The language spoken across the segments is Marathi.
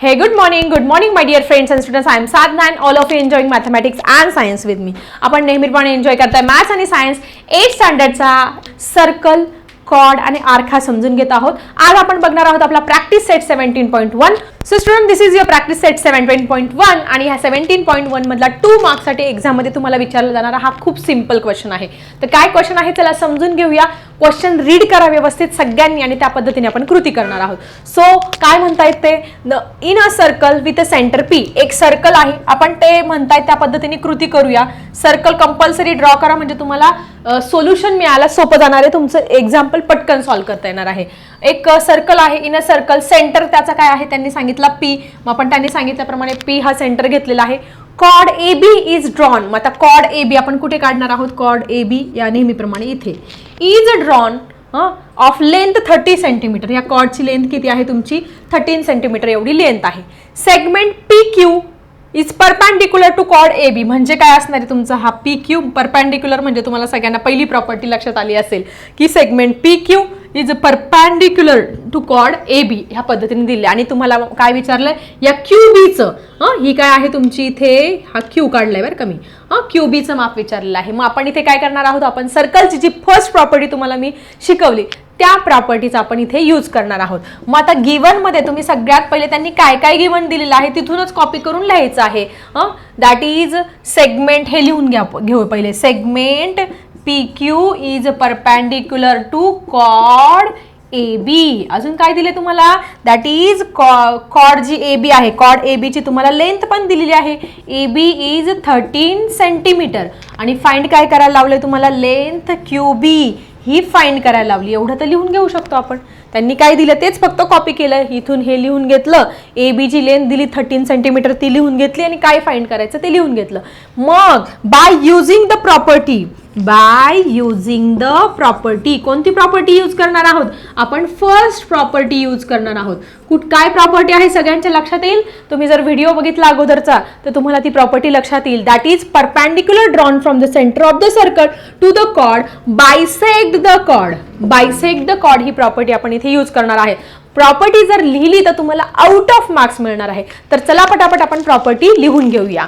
Hey, good morning, good morning, my dear friends and students. I am Sadhna and all of you enjoying mathematics and science with me. आपण नेहमीपणे एन्जॉय करताय मॅथ्स आणि सायन्स एट स्टँडर्डचा सर्कल कॉड आणि आर्खा समजून घेत आहोत. आज आपण बघणार आहोत आपला practice set seventeen point one. So student this is your practice set seventeen point one आणि ह्या सेव्हन्टीन पॉईंट वन मधला टू मार्क्ससाठी एक्झाममध्ये तुम्हाला विचारला जाणारा हा खूप सिंपल क्वेश्चन आहे. तर काय क्वेश्चन आहे त्याला समजून घेऊया. क्वेश्चन रीड करा व्यवस्थित सगळ्यांनी आणि त्या पद्धतीने आपण कृती करणार आहोत. सो काय म्हणतायत ते? In a circle with a centre P एक सर्कल आहे. आपण ते म्हणतायत त्या पद्धतीने कृती करूया. सर्कल कंपल्सरी ड्रॉ करा म्हणजे तुम्हाला सोल्युशन मिळायला सोपं जाणार आहे. तुमचं एक्झाम्पल पटकन सॉल्व्ह करता येणार आहे. एक सर्कल आहे इन अ सर्कल सेंटर त्याचा काय आहे? त्यांनी सांगितलं पी मग आपण त्यांनी सांगितल्याप्रमाणे पी हा सेंटर घेतलेला आहे. कॉड ए बी इज ड्रॉन मग आता कॉड ए बी आपण कुठे काढणार आहोत? कॉड ए बी या नेहमीप्रमाणे इथे. Is drawn of length thirty centimetre या कॉडची लेंथ किती आहे तुमची? थर्टीन सेंटीमीटर एवढी लेंथ आहे. Segment P Q is perpendicular to cod A B म्हणजे काय असणार आहे तुमचा? हा पी क्यू परपॅन्डिक्युलर म्हणजे तुम्हाला सगळ्यांना पहिली प्रॉपर्टी लक्षात आली असेल की segment P Q is perpendicular to cod A B ह्या पद्धतीने दिले. आणि तुम्हाला काय विचारलंय? या क्यू बीचं ही काय आहे तुमची इथे? हा क्यू काढलाय बरं कमी हां क्यू बीचं माप विचारलेलं आहे. मग आपण इथे काय करणार आहोत? आपण सर्कलची जी फर्स्ट प्रॉपर्टी तुम्हाला मी शिकवली त्या प्रॉपर्टीचा आपण इथे यूज करणार आहोत. मग आता गिवनमध्ये तुम्ही सगळ्यात पहिले त्यांनी काय काय गिवन दिलेलं आहे तिथूनच कॉपी करून लिहायचं आहे. दॅट इज सेगमेंट हे लिहून घ्या घेऊ पहिले. Segment P Q is perpendicular to cod A B अजून काय दिले तुम्हाला? दॅट इज कॉ कॉड जी ए बी आहे. कॉड ए बीची तुम्हाला लेंथ पण दिलेली आहे. A B is thirteen centimetre आणि फाइंड काय करायला लावलंय तुम्हाला? लेंथ क्यू बी ही फाईंड करायला लावली. एवढं तर लिहून घेऊ शकतो आपण. त्यांनी काय दिलं तेच फक्त कॉपी केलं. इथून हे लिहून घेतलं. ए बी जी दिली थर्टीन सेंटीमीटर ती लिहून घेतली आणि काय फाईंड करायचं ते लिहून घेतलं. मग by using the property by using the property कोणती प्रॉपर्टी यूज करणार आहोत? आपण फर्स्ट प्रॉपर्टी यूज करणार आहोत. कुठ काय प्रॉपर्टी आहे सगळ्यांच्या लक्षात येईल? तुम्ही जर व्हिडिओ बघितला अगोदरचा तर तुम्हाला ती प्रॉपर्टी लक्षात येईल. That is perpendicular drawn from the centre of the circle to the cod bisect the cod bisect the cod he property आपण इथे यूज करणार आहे. प्रॉपर्टी जर लिहिली तर तुम्हाला आउट ऑफ मार्क्स मिळणार आहे. तर चला पटापट आपण प्रॉपर्टी लिहून घेऊया.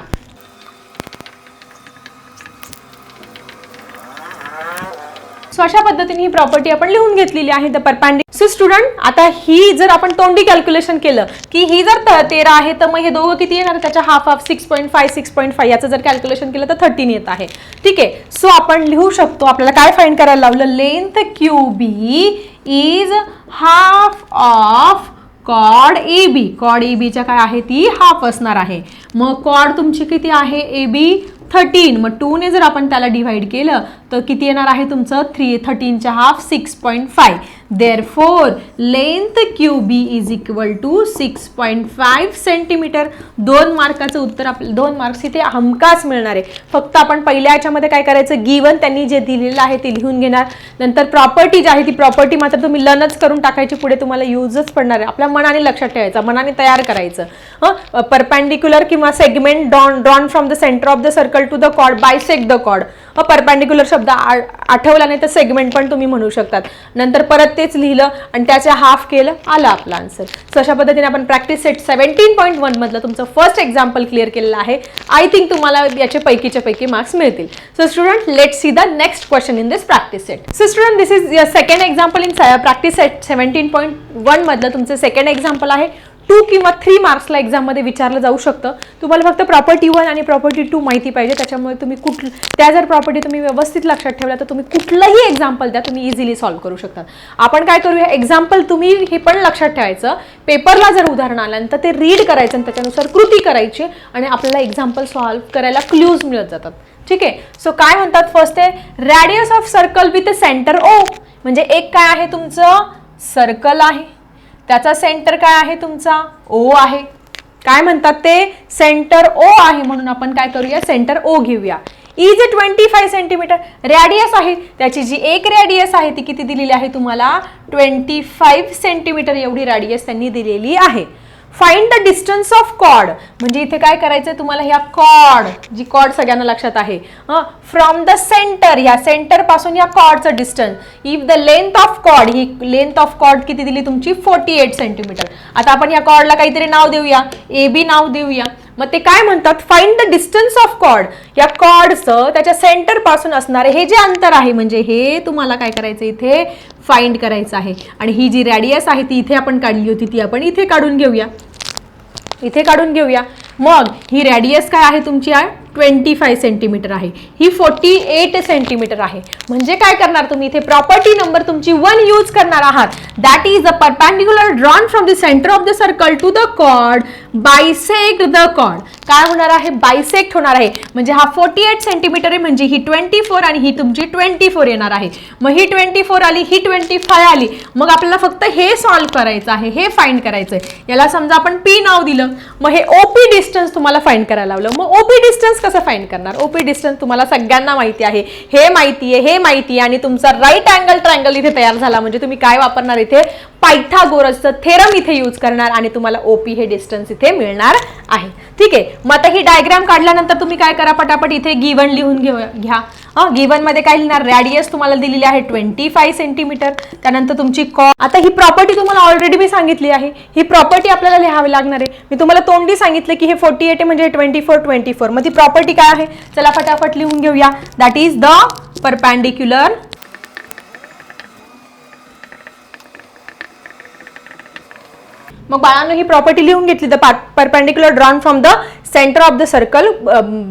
सो अशा पद्धतीने ही प्रॉपर्टी आपण लिहून घेतलेली आहे द परपॅन्डिक सो स्टुडंट आता ही जर आपण तोंडी कॅल्क्युलेशन केलं की ही जर तेरा आहे तर मग हे दोघं किती येणार? त्याच्या half half six point five six point five याचं जर कॅल्क्युलेशन केलं तर थर्टीन येत आहे. ठीक आहे? सो आपण लिहू शकतो आपल्याला काय फाईंड करायला लावलं? Length Q B is half of cod A B cod ए बीच्या काय आहे? ती हाफ असणार आहे. मग कॉड तुमची किती आहे? ए बी थर्टीन मग टूने जर आपण त्याला डिव्हाइड केलं तर किती येणार आहे तुमचं? Three थर्टीनच्या half six point five therefore length Q B is equal to six point five centimetre दोन मार्काचं उत्तर आपलं दोन मार्क्स इथे हमखास मिळणार आहे. फक्त आपण पहिल्या याच्यामध्ये काय करायचं? गिवन त्यांनी जे दिलेलं आहे ते लिहून घेणार. नंतर प्रॉपर्टी जी आहे ती प्रॉपर्टी मात्र तुम्ही लर्नच करून टाकायची. पुढे तुम्हाला यूजच पडणार आहे. आपल्या मनाने लक्षात ठेवायचं मनाने तयार करायचं. हं? परपॅन्डिक्युलर किंवा segment don drawn from the centre of the circle to the cod bisect the cod perpendicular शब्द आठवला नाही तर सेगमेंट पण तुम्ही म्हणू शकतात. नंतर परत तेच लिहिलं आणि त्याच्या हाफ केलं आलं आपला आन्सर सो अशा पद्धतीने आपण practice set seventeen point one मधलं तुमचं फर्स्ट एक्झाम्पल क्लिअर केलेलं आहे. आय थिंक तुम्हाला याचे पैकीच्या पैकी मार्क्स मिळतील. So student let see the next question in this practice set so student this is second example in practice set seventeen point one मधलं तुमचं सेकंड एक्झाम्पल आहे. टू किंवा थ्री मार्क्सला एक्झाममध्ये विचारलं जाऊ शकतं. तुम्हाला फक्त प्रॉपर्टी वन आणि प्रॉपर्टी टू माहिती पाहिजे. त्याच्यामुळे तुम्ही कुठ त्या जर प्रॉपर्टी तुम्ही व्यवस्थित लक्षात ठेवल्या तर तुम्ही कुठलंही एक्झाम्पल द्या तुम्ही इझिली सॉल्व्ह करू शकता. आपण काय करूया एक्झाम्पल तुम्ही हे पण लक्षात ठेवायचं. पेपरला जर उदाहरण आल्यानंतर ते रीड करायचं आणि त्याच्यानुसार कृती करायची आणि आपल्याला एक्झाम्पल सॉल्व्ह करायला क्ल्यूज मिळत जातात. ठीक आहे? सो काय म्हणतात फर्स्ट आहे radius of circle with centre O म्हणजे एक काय आहे तुमचं? सर्कल आहे. त्याचा सेंटर काय आहे तुमचा? ओ आहे. काय म्हणतात ते? सेंटर ओ आहे म्हणून आपण काय करूया? सेंटर ओ घेऊया. Is twenty five centimetre radius आहे त्याची जी एक रॅडियस आहे ती किती दिलेली आहे तुम्हाला? ट्वेंटी फाईव्ह सेंटीमीटर एवढी रॅडियस त्यांनी दिलेली आहे. फाइंड द डिस्टन्स ऑफ कॉड म्हणजे इथे काय करायचंय तुम्हाला ह्या कॉड जी कॉड सगळ्यांना लक्षात आहे. फ्रॉम द सेंटर या सेंटरपासून या कॉडचं distance if the length of cod ही लेंथ ऑफ कॉड किती दिली तुमची? फोर्टी एट सेंटीमीटर आता आपण या कॉडला काहीतरी नाव देऊया. ए बी नाव देऊया. मग ते काय म्हणतात? फाईंड द डिस्टन्स ऑफ कॉड या कॉडचं त्याच्या सेंटरपासून असणारे हे जे अंतर आहे म्हणजे हे तुम्हाला काय करायचं इथे? फाइंड करायचं आहे. आणि ही जी रॅडियस आहे ती इथे आपण काढली होती ती आपण इथे काढून घेऊया. इथे काढून घेऊया. मग ही रॅडियस काय आहे तुमची आहे ट्वेंटी फाय सेंटीमीटर आहे. ही फोर्टी एट सेंटीमीटर आहे. म्हणजे काय करणार तुम्ही? इथे प्रॉपर्टी नंबर तुमची वन यूज करणार आहात. That is a perpendicular drawn from the centre of the circle to the chord bisect the chord काय होणार आहे? बायसेक्ट होणार आहे. म्हणजे हा फोर्टी एट सेंटीमीटर आहे म्हणजे ही ट्वेंटी फोर आणि ही तुमची ट्वेंटी फोर येणार आहे. मग ही ट्वेंटी फोर आली ही ट्वेंटी फाय आली. मग आपल्याला फक्त हे सॉल्व्ह करायचं आहे हे फाइंड करायचं आहे याला समजा आपण पी नाव दिलं. मग हे ओपी डिस्टन्स डिस्टन्स तुम्हाला फाईंड करायला लावलं. मग ओपी डिस्टन्स कसं फाईंड करणार? ओपी डिस्टन्स तुम्हाला सगळ्यांना माहिती आहे. हे माहिती आहे हे माहिती आहे आणि तुमचा राईट अँगल ट्रँगल इथे तयार झाला. म्हणजे तुम्ही काय वापरणार इथे? पायथागोरसचं थेरम इथे यूज करणार आणि तुम्हाला ओपी हे डिस्टन्स इथे मिळणार आहे. ठीक आहे? मग आता ही डायग्राम काढल्यानंतर तुम्ही काय करा? पटापट इथे गिवन लिहून घेऊ घ्या. गिवनमध्ये काय लिहिणार? रॅडियस तुम्हाला दिलेली आहे ट्वेंटी फाय सेंटीमीटर त्यानंतर तुमची कॉ आता ही प्रॉपर्टी तुम्हाला ऑलरेडी मी सांगितली आहे. ही प्रॉपर्टी आपल्याला लिहावी लागणार आहे. मी तुम्हाला तोंडी सांगितलं की हे फोर्टी एट म्हणजे ट्वेंटी फोर ट्वेंटी फोर मग ती प्रॉपर्टी काय आहे? चला फटाफट लिहून घेऊया. दॅट इज द परपॅन्डिक्युलर मग बाळांनो ही प्रॉपर्टी लिहून घेतली. The perpendicular drawn from the centre of the circle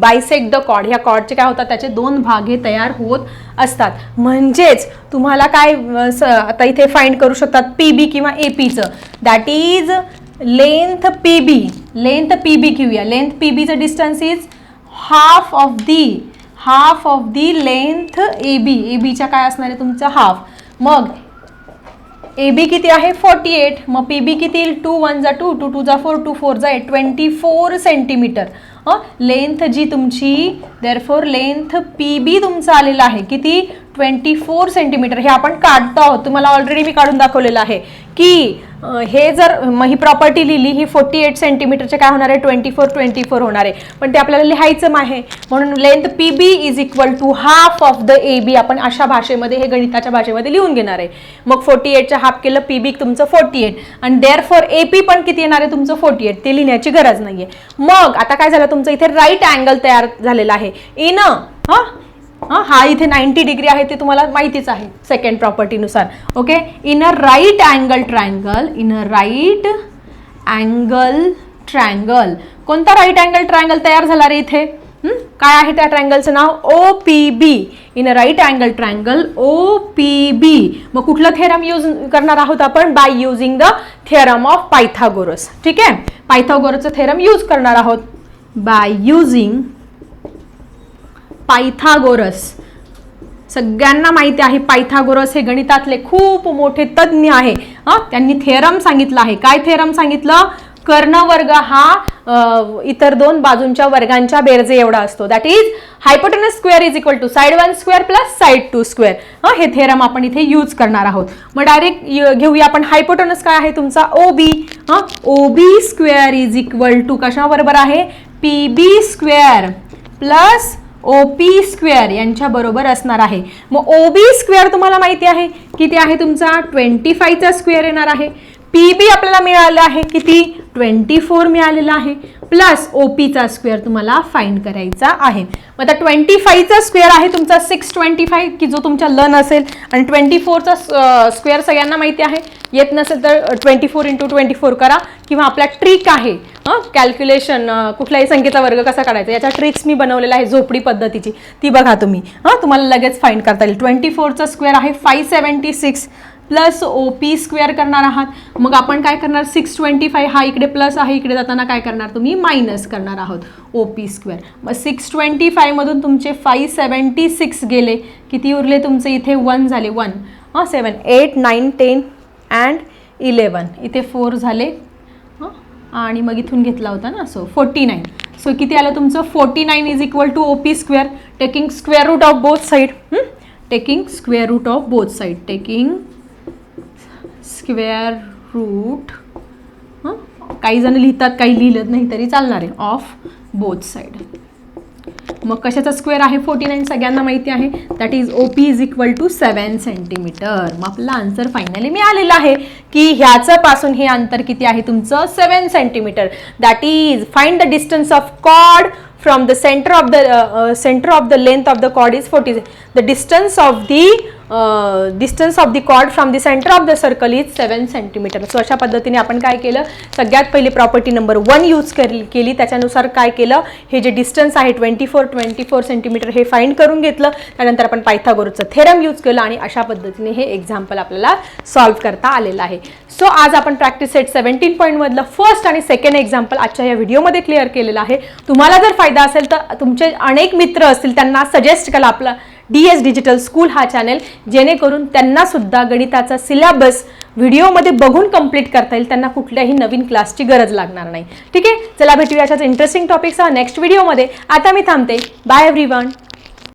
bisect the cod ह्या कॉडचे काय होतात? त्याचे दोन भाग हे तयार होत असतात. म्हणजेच तुम्हाला काय आता इथे फाइंड करू शकतात पी बी किंवा A पीचं that is length P B length P B घेऊया. Length P बीचं distance is half of the half of the length A B A बीच्या काय असणार आहे तुमचं? हाफ मग ए बी किती आहे? फोर्टी एट मग पी बी किती येईल? टू वन जा टू टू टू जा फोर टू फोर जा eight twenty four centimetre length जी तुमची therefore length P B तुमचा आलेला आहे. किती? ट्वेंटी फोर सेंटीमीटर हे आपण काढतो आहोत. तुम्हाला ऑलरेडी मी काढून दाखवलेलं आहे. की हे जर मग ही प्रॉपर्टी लिहिली ही फोर्टी एट सेंटीमीटरचे काय होणार आहे? ट्वेंटी फोर ट्वेंटी फोर होणार आहे. पण ते आपल्याला लिहायचं आहे. म्हणून length P B is equal to half of the A B आपण अशा भाषेमध्ये हे गणिताच्या भाषेमध्ये लिहून घेणार आहे. मग फोर्टी एटच्या हाफ केलं पी बी तुमचं फोर्टी एट आणि देअर फॉर ए पी पण किती येणार आहे? तुमचं फोर्टी एट ते लिहिण्याची गरज नाही आहे मग आता काय झालं? तुमचं इथे राईट अँगल तयार झालेला आहे. इन हां? हा इथे नाईन्टी डिग्री आहे ते तुम्हाला माहितीच आहे second प्रॉपर्टीनुसार okay in a right angle triangle in a right angle triangle कोणता राईट अँगल ट्रायंगल तयार झाला रे इथे? काय आहे त्या ट्रायंगलचं नाव? O P B in a right angle triangle O P B मग कुठलं थेरम यूज करणार आहोत आपण? By using the theorem of Pythagoras ठीक आहे? पायथागोरसचं थेरम यूज करणार आहोत. By using Pythagoras. सगळ्यांना माहिती आहे पायथागोरस हे गणितातले खूप मोठे तज्ज्ञ आहे. हां? त्यांनी थेरम सांगितलं आहे. काय थेरम सांगितलं? कर्णवर्ग हा इतर दोन बाजूंच्या वर्गांच्या बेरजे एवढा असतो. That is hypotenuse square is equal to side one square plus side two square हे? थेरम आपण इथे यूज करणार आहोत. मग डायरेक्ट घेऊया आपण हायपोटेनस काय आहे तुमचा? ओ बी हां? O B square is equal to कशाबरोबर आहे? P B square plus O P square यांच्याबरोबर असणार आहे. मग ओ बी स्क्वेअर तुम्हाला माहिती आहे? किती आहे तुमचा? ट्वेंटी फायचा स्क्वेअर येणार आहे. पी बी आपल्याला मिळालं आहे किती? ट्वेंटी फोर मिळालेला आहे. प्लस ओ पीचा स्क्वेअर तुम्हाला फाईंड करायचा आहे. मग आता ट्वेंटी फाईव्हचा स्क्वेअर आहे तुमचा सिक्स ट्वेंटी फाईव्ह की जो तुमच्या लन असेल. आणि ट्वेंटी फोरचा स्क्वेअर सगळ्यांना माहिती आहे. येत नसेल तर twenty four into twenty four करा. किंवा आपला ट्रिक आहे कॅल्क्युलेशन कुठल्याही संख्येचा वर्ग कसा काढायचा याच्या ट्रिक्स मी बनवलेला आहे झोपडी पद्धतीची. ती बघा तुम्ही. हां तुम्हाला लगेच फाईंड करता येईल. ट्वेंटी फोरचा स्क्वेअर आहे five seventy six plus O P square करणार आहात. मग आपण काय करणार? सिक्स ट्वेंटी फाय हा इकडे प्लस आहे इकडे जाताना काय करणार तुम्ही? मायनस करणार आहोत ओ पी स्क्वेअर मग सिक्स ट्वेंटी फायमधून तुमचे फाय सेवन्टी सिक्स गेले. किती उरले तुमचे? इथे वन झाले वन हां seven eight nine ten and eleven इथे फोर झाले. आणि मग इथून घेतला होता ना सो फोर्टी नाईन सो किती आलं तुमचं? Forty nine is equal to O P square taking square root of both side taking square root of both side taking square root काही जण लिहितात काही लिहिलं नाही तरी चालणार आहे. ऑफ बोथ साईड मग कशाचा स्क्वेअर आहे? फोर्टी नाईन सगळ्यांना माहिती आहे. That is O P is equal to seven centimetre मग आपला आन्सर फायनली मिळालेला आहे की ह्याचं पासून हे अंतर किती आहे तुमचं? Seven centimetre that is find the distance of cord from the centre of the centre of the length of the cord is forty the distance of the distance of the cord from the centre of the circle is seven centimetre so अशा पद्धतीने आपण काय केलं? सगळ्यात पहिली प्रॉपर्टी नंबर वन यूज केली केली. त्याच्यानुसार काय केलं? हे जे डिस्टन्स आहे twenty four twenty four centimetre हे फाईंड करून घेतलं. त्यानंतर आपण पायथागोरचं थेरम यूज केलं आणि अशा पद्धतीने हे एक्झाम्पल आपल्याला सॉल्व्ह करता आलेलं आहे. सो आज आपण प्रॅक्टिस सेट सेव्हन्टीन पॉईंटमधलं फर्स्ट आणि सेकंड एक्झाम्पल आजच्या या व्हिडिओमध्ये क्लिअर केलेलं आहे. तुम्हाला जर फायदा असेल तर तुमचे अनेक मित्र असतील त्यांना सजेस्ट करा आपला. डी एस डिजिटल स्कूल हा चॅनेल जेणेकरून त्यांना सुद्धा गणिताचा सिलेबस व्हिडिओमध्ये बघून कंप्लीट करता येईल. त्यांना कुठल्याही नवीन क्लासची गरज लागणार नाही. ठीक आहे? चला भेटूया अशाच इंटरेस्टिंग टॉपिकसह नेक्स्ट व्हिडिओमध्ये आता मी थांबते. Bye every one